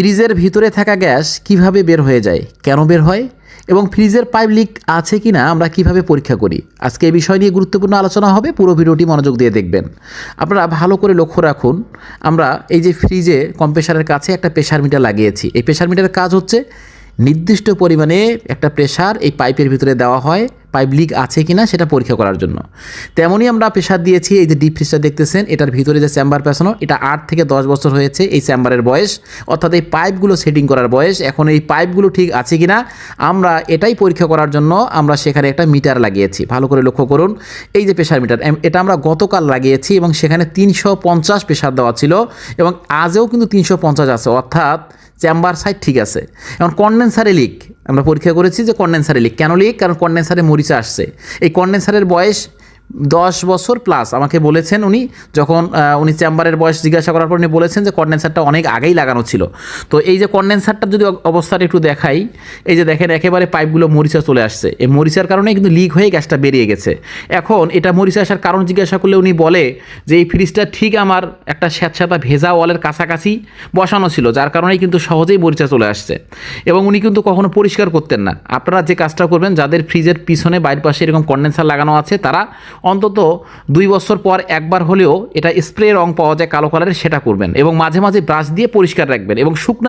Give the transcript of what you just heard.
ফ্রিজের ভিতরে থাকা গ্যাস কীভাবে বের হয়ে যায়? কেন বের হয়? এবং ফ্রিজের পাইপ লিক আছে কি না আমরা কীভাবে পরীক্ষা করি? আজকে এই বিষয় নিয়ে গুরুত্বপূর্ণ আলোচনা হবে, পুরো ভিডিওটি মনোযোগ দিয়ে দেখবেন। আপনারা ভালো করে লক্ষ্য রাখুন, আমরা এই যে ফ্রিজে কম্প্রেসারের কাছে একটা প্রেশার মিটার লাগিয়েছি। এই প্রেশার মিটারের কাজ হচ্ছে নির্দিষ্ট পরিমাণে একটা প্রেশার এই পাইপের ভিতরে দেওয়া হয় পাইপ লিক আছে কি না সেটা পরীক্ষা করার জন্য। তেমনই আমরা প্রেশার দিয়েছি, এই যে ডিপ ফ্রিজটা দেখতেছেন, এটার ভিতরে যে চেম্বার পেছানো, এটা আট থেকে দশ বছর হয়েছে এই চেম্বারের বয়স। অর্থাৎ এই পাইপগুলো সেটিং করার বয়স, এখন এই পাইপগুলো ঠিক আছে কিনা, আমরা এটাই পরীক্ষা করার জন্য আমরা সেখানে একটা মিটার লাগিয়েছি। ভালো করে লক্ষ্য করুন, এই যে প্রেশার মিটার এটা আমরা গতকাল লাগিয়েছি এবং সেখানে তিনশো পঞ্চাশ প্রেশার দেওয়া ছিল এবং আজও কিন্তু তিনশো পঞ্চাশ আছে। অর্থাৎ চেম্বার সাইড ঠিক আছে। এখন কন্ডেন্সারে লিক। আমরা পরীক্ষা করেছি যে কন্ডেন্সারে লিক। কেন লিক? কারণ কন্ডেন্সারে মরিচা আসছে। এই কন্ডেন্সারের বয়স দশ বছর প্লাস আমাকে বলেছেন উনি, যখন উনি চেম্বারের বয়স জিজ্ঞাসা করার পর উনি বলেছেন যে কন্ডেন্সারটা অনেক আগেই লাগানো ছিল। তো এই যে কন্ডেন্সারটার যদি অবস্থাটা একটু দেখাই, এই যে দেখেন একেবারে পাইপগুলো মরিচা চলে আসছে। এই মরিচার কারণে কিন্তু লিক হয়ে গ্যাসটা বেরিয়ে গেছে। এখন এটা মরিচা আসার কারণ জিজ্ঞাসা করলে উনি বলে যে এই ফ্রিজটা ঠিক আমার একটা স্যাঁতস্যাঁতা ভেজা ওয়ালের কাছাকাছি বসানো ছিল, যার কারণেই কিন্তু সহজেই মরিচা চলে আসছে। এবং উনি কিন্তু কখনো পরিষ্কার করতেন না। আপনারা যে কাজটা করবেন, যাদের ফ্রিজের পিছনে বাইরের পাশে এরকম কন্ডেন্সার লাগানো আছে, তারা অন্তত দুই বছর পর একবার হলেও এটা স্প্রে রং পাওয়া যায় কালো কালারের, সেটা করবেন এবং মাঝে মাঝে ব্রাশ দিয়ে পরিষ্কার রাখবেন এবং শুকনো